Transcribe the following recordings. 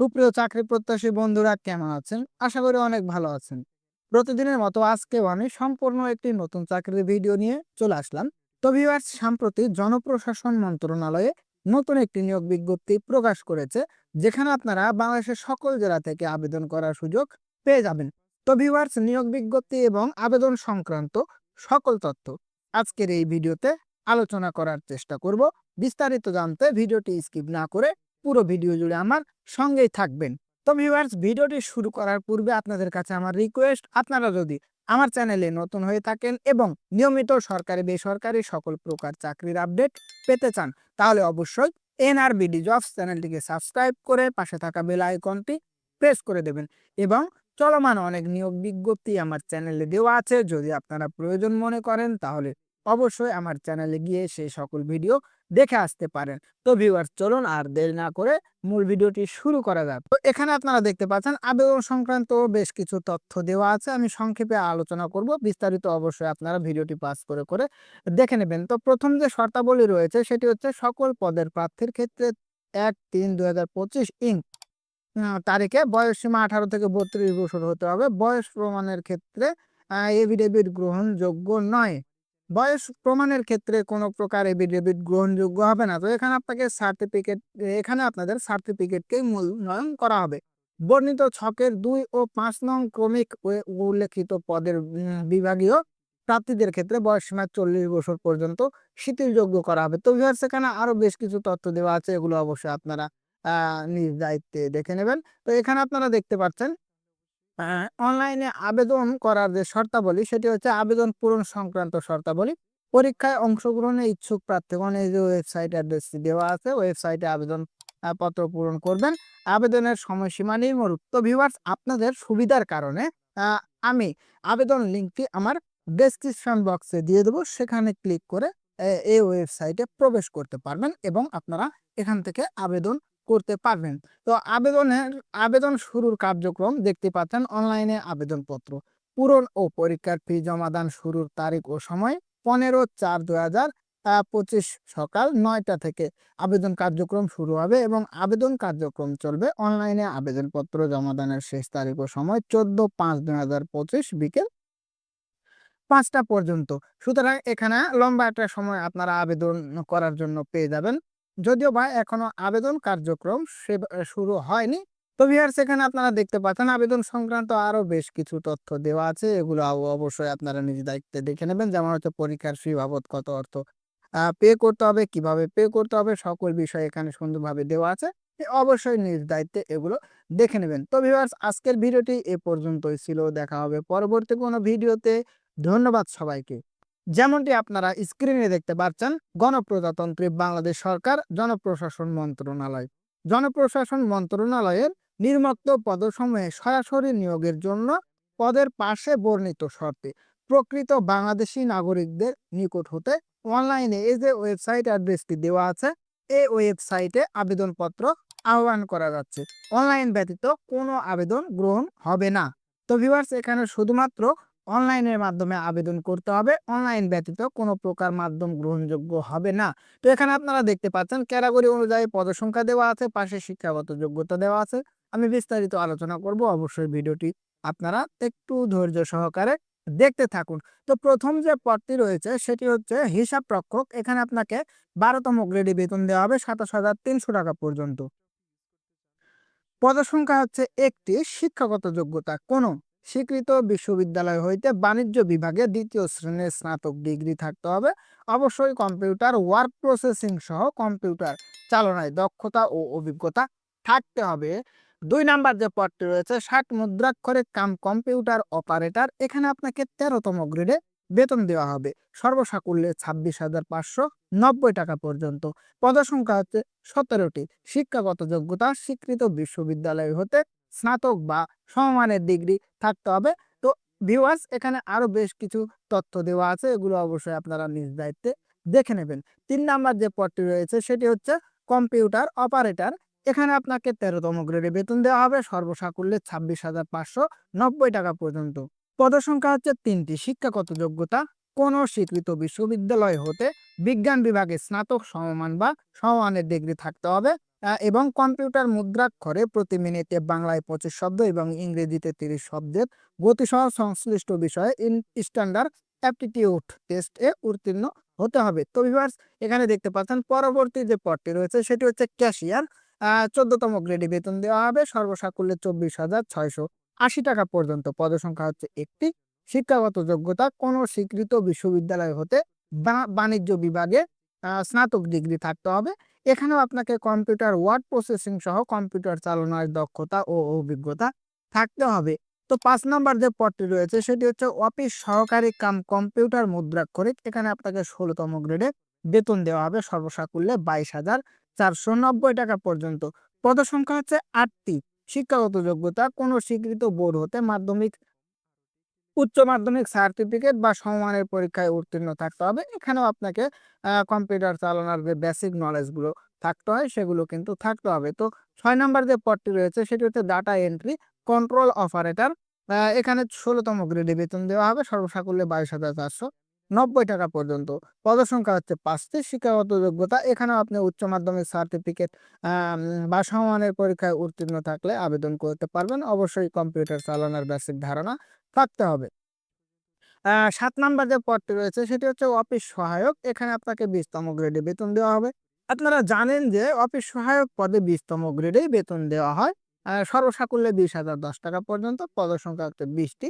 সুপ্রিয় চাকরি প্রত্যাশী বন্ধুরা কেমন আছেন? আশা করি অনেক ভালো আছেন। প্রতিদিনের মতো আজকেও আমি সম্পূর্ণ একটি নতুন চাকরির ভিডিও নিয়ে চলে আসলাম। তো ভিউয়ার্স সাম্প্রতি জনপ্রশাসন মন্ত্রণালয়ে নতুন একটি নিয়োগ বিজ্ঞপ্তি প্রকাশ করেছে, যেখানে আপনারা বাংলাদেশের সকল জেলা থেকে আবেদন করার সুযোগ পেয়ে যাবেন। তো ভিউয়ার্স নিয়োগ বিজ্ঞপ্তি এবং আবেদন সংক্রান্ত সকল তথ্য আজকের এই ভিডিওতে আলোচনা করার চেষ্টা করব। বিস্তারিত জানতে ভিডিওটি স্কিপ না করে পুরো ভিডিও জুড়ে আমার সঙ্গেই থাকবেন। তো ভিউয়ার্স ভিডিওটি শুরু করার পূর্বে আপনাদের কাছে আমার রিকোয়েস্ট আপনারা যদি আমার চ্যানেলে নতুন হয়ে থাকেন এবং নিয়মিত সরকারি, বেসরকারি সকল প্রকার চাকরির আপডেট পেতে চান, তাহলে অবশ্যই এনআরবিডি জবস চ্যানেলটিকে সাবস্ক্রাইব করে পাশে থাকা বেল আইকনটি প্রেস করে দেবেন এবং চলমান অনেক নিয়োগ বিজ্ঞপ্তি আমার চ্যানেলে দেওয়া আছে। যদি আপনারা প্রয়োজন মনে করেন, তাহলে অবশ্যই আমার চ্যানেলে গিয়ে সেই সকল ভিডিও দেখে আসতে পারেন। তো ভিউয়ার্স চলুন আর দেরি না করে মূল ভিডিওটি শুরু করা যাক। তো এখানে আপনারা দেখতে পাচ্ছেন, আবেদন সংক্রান্ত বেশ কিছু তথ্য দেওয়া আছে। আমি সংক্ষেপে আলোচনা করব। বিস্তারিত অবশ্যই আপনারা ভিডিওটি পাস করে করে দেখে নেবেন। তো প্রথম যে শর্তাবলী রয়েছে, সেটি হচ্ছে সকল পদের প্রার্থীর ক্ষেত্রে এক তিন দু হাজার পঁচিশ ইং তারিখে বয়স সীমা আঠারো থেকে বত্রিশ বছর হতে হবে। বয়স প্রমাণের ক্ষেত্রে এভিডেভিট গ্রহণযোগ্য নয়। বয়স প্রমাণের ক্ষেত্রে কোনো প্রকার এভিডেভিট গ্রহণযোগ্য হবে না। তো এখানে আপনাকে সার্টিফিকেট এখানে আপনাদের সার্টিফিকেটকেই মূল্যায়ন করা হবে। বর্ণিত ছকের দুই ও পাঁচ নং ক্রমিক উল্লেখিত পদের বিভাগীয় প্রার্থীদের ক্ষেত্রে বয়স সীমা চল্লিশ বছর পর্যন্ত শিথিলযোগ্য করা হবে। তো ভিউয়ার্স এখানে আরও বেশ কিছু তথ্য দেওয়া আছে। এগুলো অবশ্যই আপনারা নিজ দায়িত্বে দেখে নেবেন। তো এখানে আপনারা দেখতে পাচ্ছেন অনলাইনে আবেদন করার যে শর্তাবলী, সেটি হচ্ছে আবেদন পূরণ সংক্রান্ত শর্তাবলী। পরীক্ষায় অংশগ্রহণে ইচ্ছুক প্রার্থীগণ এই যে ওয়েবসাইট অ্যাড্রেসটি দেওয়া আছে, ওয়েবসাইটে আবেদন পত্র পূরণ করবেন। আবেদনের সময়সীমা নির্মরূপ তো ভিউয়ার্স, আপনাদের সুবিধার কারণে আমি আবেদন লিঙ্কটি আমার ডেসক্রিপশন বক্সে দিয়ে দেবো। সেখানে ক্লিক করে এই ওয়েবসাইটে প্রবেশ করতে পারবেন এবং আপনারা এখান থেকে আবেদন করতে পারবেন। তো আবেদনের, আবেদন শুরুর কার্যক্রম দেখতে পাচ্ছেন অনলাইনে আবেদনপত্র। পূরণ ও পরীক্ষার ফি জমাদান শুরুর তারিখ ও সময় পনেরো চার দু হাজার পঁচিশ সকাল নয়টা থেকে। আবেদন কার্যক্রম শুরু হবে এবং আবেদন কার্যক্রম চলবে অনলাইনে আবেদনপত্র জমাদানের শেষ তারিখ ও সময় চোদ্দ পাঁচ দু হাজার পঁচিশ বিকেল পাঁচটা পর্যন্ত। সুতরাং এখানে লম্বা একটা সময় আপনারা আবেদন করার জন্য পেয়ে যাবেন। যদিও বা এখনও আবেদন কার্যক্রম শুরু হয়নি। তো ভিউয়ার্স এখানে আপনারা দেখতে পাচ্ছেন আবেদন সংক্রান্ত আরও বেশ কিছু তথ্য দেওয়া আছে। এগুলো অবশ্যই আপনারা নিজ দায়িত্বে দেখে নেবেন যেমন হচ্ছে পরীক্ষার ফি বাবদ কত অর্থ পে করতে হবে, কীভাবে পে করতে হবে, সকল বিষয় এখানে সুন্দরভাবে দেওয়া আছে। অবশ্যই নিজ দায়িত্বে এগুলো দেখে নেবেন। তো ভিউয়ার্স, আজকের ভিডিওটি এ পর্যন্তই ছিল। দেখা হবে পরবর্তী কোনো ভিডিওতে। ধন্যবাদ সবাইকে। যেমনটি আপনারা স্ক্রিনে দেখতে পাচ্ছেন, গণপ্রজাতন্ত্রী বাংলাদেশ সরকার জনপ্রশাসন মন্ত্রণালয়। জনপ্রশাসন মন্ত্রণালয়ের নির্মত্ত পদসমূহে সরাসরি নিয়োগের জন্য পদের পাশে বর্ণিত শর্তে প্রকৃত বাংলাদেশি নাগরিকদের নিকট হতে অনলাইনে এই যে ওয়েবসাইট অ্যাড্রেসটি দেওয়া আছে এই ওয়েবসাইটে আবেদনপত্র আহ্বান করা যাচ্ছে। অনলাইন ব্যতীত কোনো আবেদন গ্রহণ হবে না। তো ভিউয়ার্স এখানে শুধুমাত্র অনলাইনের মাধ্যমে আবেদন করতে হবে। অনলাইন ব্যতীত কোনো প্রকার মাধ্যম গ্রহণযোগ্য হবে না। তো এখানে আপনারা দেখতে পাচ্ছেন, ক্যাটাগরি অনুযায়ী পদসংখ্যা দেওয়া আছে, পাশে শিক্ষাগত যোগ্যতা দেওয়া আছে। আমি বিস্তারিত আলোচনা করব, অবশ্যই ভিডিওটি আপনারা একটু ধৈর্য সহকারে দেখতে থাকুন। তো প্রথম যে পদটি রয়েছে, সেটি হচ্ছে হিসাব রক্ষক। এখানে আপনাকে বারোতম গ্রেডে বেতন দেওয়া হবে, সাতাশ হাজার তিনশো টাকা পর্যন্ত। পদসংখ্যা হচ্ছে একটি শিক্ষাগত যোগ্যতা। কোনো স্বীকৃত বিশ্ববিদ্যালয় হইতে বাণিজ্য বিভাগে দ্বিতীয় শ্রেণির স্নাতক ডিগ্রি থাকতে হবে। অবশ্যই কম্পিউটার ওয়ার্ক প্রসেসিং সহ কম্পিউটার চালনায় দক্ষতা ও অভিজ্ঞতা থাকতে হবে। দুই নাম্বার যে পদটি রয়েছে, ষাট মুদ্রাক্ষরে কাম কম্পিউটার অপারেটর। এখানে আপনাকে তেরোতম গ্রেডে বেতন দেওয়া হবে। সর্বসাকুল্যে ছাব্বিশ হাজার পাঁচশো নব্বই টাকা পর্যন্ত। পদসংখ্যা হচ্ছে সতেরোটি। শিক্ষাগত যোগ্যতা, স্বীকৃত বিশ্ববিদ্যালয় হতে স্নাতক বা সমমানের ডিগ্রি থাকতে হবে। তো ভিউয়ার্স এখানে আরও বেশ কিছু তথ্য দেওয়া আছে, এগুলো অবশ্যই আপনারা নিজ দায়িত্বে দেখে নেবেন। তিন নাম্বার যে পদটি রয়েছে, সেটি হচ্ছে কম্পিউটার অপারেটর। এখানে আপনাকে তেরোতম গ্রেডে বেতন দেওয়া হবে, সর্বসাকুল্যে ছাব্বিশ হাজার পাঁচশো নব্বই টাকা পর্যন্ত। পদসংখ্যা হচ্ছে তিনটি, শিক্ষাগত যোগ্যতা, কোনো স্বীকৃত বিশ্ববিদ্যালয় হতে বিজ্ঞান বিভাগে স্নাতক, সমমান বা সমমানের ডিগ্রি থাকতে হবে। এবং কম্পিউটার মুদ্রাক্ষরে প্রতি মিনিটে বাংলায় পঁচিশ শব্দ এবং ইংরেজিতে তিরিশ শব্দের গতিসহ সংশ্লিষ্ট বিষয়ে ইন, স্ট্যান্ডার্ড অ্যাপটিটিউড টেস্টে উত্তীর্ণ হতে হবে। তো ভিউয়ার্স, এখানে দেখতে পাচ্ছেন পরবর্তী যে পদটি রয়েছে সেটি হচ্ছে ক্যাশিয়ার। চোদ্দতম গ্রেডে বেতন দেওয়া হবে সর্বসাকুল্যে চব্বিশ হাজার ছয়শো আশি টাকা পর্যন্ত। পদসংখ্যা হচ্ছে একটি। শিক্ষাগত যোগ্যতা কোনো স্বীকৃত বিশ্ববিদ্যালয় হতে বাণিজ্য বিভাগে স্নাতক ডিগ্রি থাকতে হবে। এখানেও আপনাকে কম্পিউটার ওয়ার্ড প্রসেসিং সহ কম্পিউটার চালনার দক্ষতা ও অভিজ্ঞতা থাকতে হবে। তো পাঁচ নম্বর যে পদটি রয়েছে, সেটি হচ্ছে অফিস সহকারী কাম কম্পিউটার মুদ্রাক্ষরিক। এখানে আপনাকে ষোলোতম গ্রেডে বেতন দেওয়া হবে সর্বসাকুল্যে বাইশ হাজার চারশো নব্বই টাকা পর্যন্ত। পদসংখ্যা হচ্ছে আটটি। শিক্ষাগত যোগ্যতা, কোনো স্বীকৃত বোর্ড হতে মাধ্যমিক উচ্চ মাধ্যমিক সার্টিফিকেট বা সমমানের পরীক্ষায় উত্তীর্ণ থাকতে হবে। এখানেও আপনাকে কম্পিউটার চালানোর যে বেসিক নলেজগুলো থাকতে হয়, সেগুলো কিন্তু থাকতে হবে। তো ছয় নম্বর যে পদটি রয়েছে, সেটি হচ্ছে ডাটা এন্ট্রি কন্ট্রোল অপারেটার এখানে ষোলোতম গ্রেডে বেতন দেওয়া হবে, সর্বসাকুল্যে বাইশ হাজার চারশো। নব্বই টাকা পর্যন্ত। পদসংখ্যা হচ্ছে পাঁচটি শিক্ষাগত যোগ্যতা। এখানেও আপনি উচ্চ মাধ্যমিক সার্টিফিকেট বা সমমানের পরীক্ষায় উত্তীর্ণ থাকলে আবেদন করতে পারবেন। অবশ্যই কম্পিউটার চালানোর বেসিক ধারণা থাকতে হবে। সাত নাম্বার যে পদটি রয়েছে, সেটি হচ্ছে অফিস সহায়ক। এখানে আপনাকে বিশতম গ্রেডে বেতন দেওয়া হবে। আপনারা জানেন যে অফিস সহায়ক পদে বিশতম গ্রেডেই বেতন দেওয়া হয়। সর্বসাকুল্যে বিশ হাজার দশ টাকা পর্যন্ত। পদসংখ্যা হচ্ছে বিশটি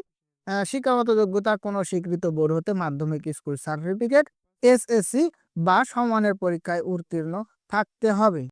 শিক্ষাগত যোগ্যতা কোনো স্বীকৃত বোর্ড হতে মাধ্যমিক স্কুল সার্টিফিকেট, এসএসসি বা সমানের পরীক্ষায় উত্তীর্ণ থাকতে হবে।